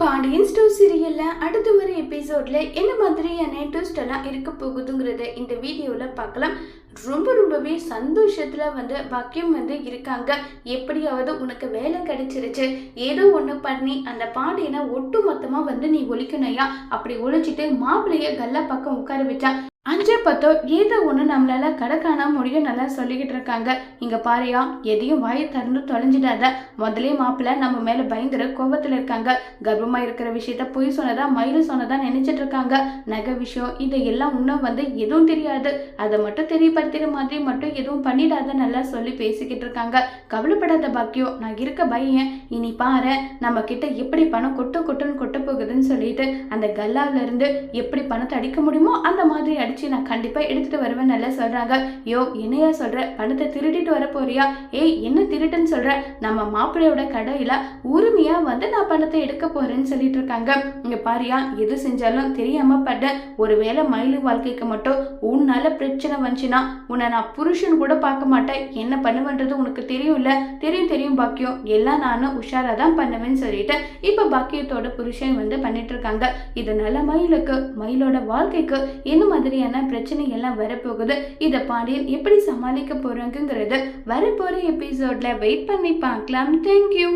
Pandian store சீரியலில் அடுத்த வர எபிசோடில் என்ன மாதிரியான ட்விஸ்ட் எல்லாம் இருக்க போகுதுங்கிறத இந்த வீடியோவில் பார்க்கலாம். ரொம்ப ரொம்பவே சந்தோஷத்தில் வந்து பாக்கியம் வந்து இருக்காங்க. எப்படியாவது உனக்கு வேலை கிடைச்சிருச்சு. ஏதோ ஒன்று பண்ணி அந்த பாண்டியனை ஒட்டு மொத்தமாக வந்து நீ ஒழிக்கணையா அப்படி ஒழிச்சிட்டு மாப்பிள்ளைய கல்லா பக்கம் உட்கார வச்சா அஞ்சே பத்தோ ஏதோ ஒன்று நம்மளால கடக்கான முடியும் நல்லா சொல்லிக்கிட்டு இருக்காங்க. இங்கே பாரியா எதையும் வாயை திறந்து தொலைஞ்சிடாத. முதலே மாப்பிள்ள நம்ம மேலே பயங்கர கோபத்தில் இருக்காங்க. கர்ப்பமாக இருக்கிற விஷயத்த பொய் சொன்னதா மயில் சொன்னதா நினைச்சிட்டு இருக்காங்க. நகை விஷயம் இதையெல்லாம் இன்னும் வந்து எதுவும் தெரியாது. அதை மட்டும் தெரியப்படுத்துகிற மாதிரி மட்டும் எதுவும் பண்ணிடாத நல்லா சொல்லி பேசிக்கிட்டு இருக்காங்க. கவலைப்படாத பாக்கியம் நான் இருக்க பையன். இனி பாரு நம்ம கிட்ட எப்படி பணம் கொட்டு கொட்டுன்னு கொட்ட போகுதுன்னு சொல்லிட்டு அந்த கல்லாவிலிருந்து எப்படி பணத்தை அடிக்க முடியுமோ அந்த மாதிரி அடிச்சு நான் கண்டிப்பா எடுத்துட்டு வருவேன் நல்லா சொல்றாங்க. யோ என்னையா சொல்கிற பணத்தை திருடிட்டு வர போறியா ஏய் என்ன திருட்டுன்னு சொல்ற? நம்ம மாப்பிள்ளையோட கடையில உரிமையா வந்து நான் பணத்தை எடுக்க போறேன்னு சொல்லிட்டு இருக்காங்க. இங்கே பாரியா எது செஞ்சாலும் தெரியாம பட்ட ஒருவேளை மயிலு வாழ்க்கைக்கு மட்டும் உன்னால பிரச்சனை வந்துச்சுன்னா உன்னை நான் புருஷன் கூட பார்க்க மாட்டேன். என்ன பண்ணுவேன்றது உனக்கு தெரியும்ல? தெரியும் தெரியும் பாக்கியம். எல்லாம் நானும் உஷாரா தான் பண்ணுவேன்னு சொல்லிட்டு இப்ப பாக்கியத்தோட புருஷன் வந்து பண்ணிட்டு இருக்காங்க. இதனால மயிலுக்கு மயிலோட வாழ்க்கைக்கு என்ன மாதிரி மாதிரியான பிரச்சனை எல்லாம் வரப்போகுது. இதை பாண்டியன் எப்படி சமாளிக்க போறாங்கங்கிறது வரப்போகிற எபிசோட்ல வெயிட் பண்ணி பார்க்கலாம். தேங்க்யூ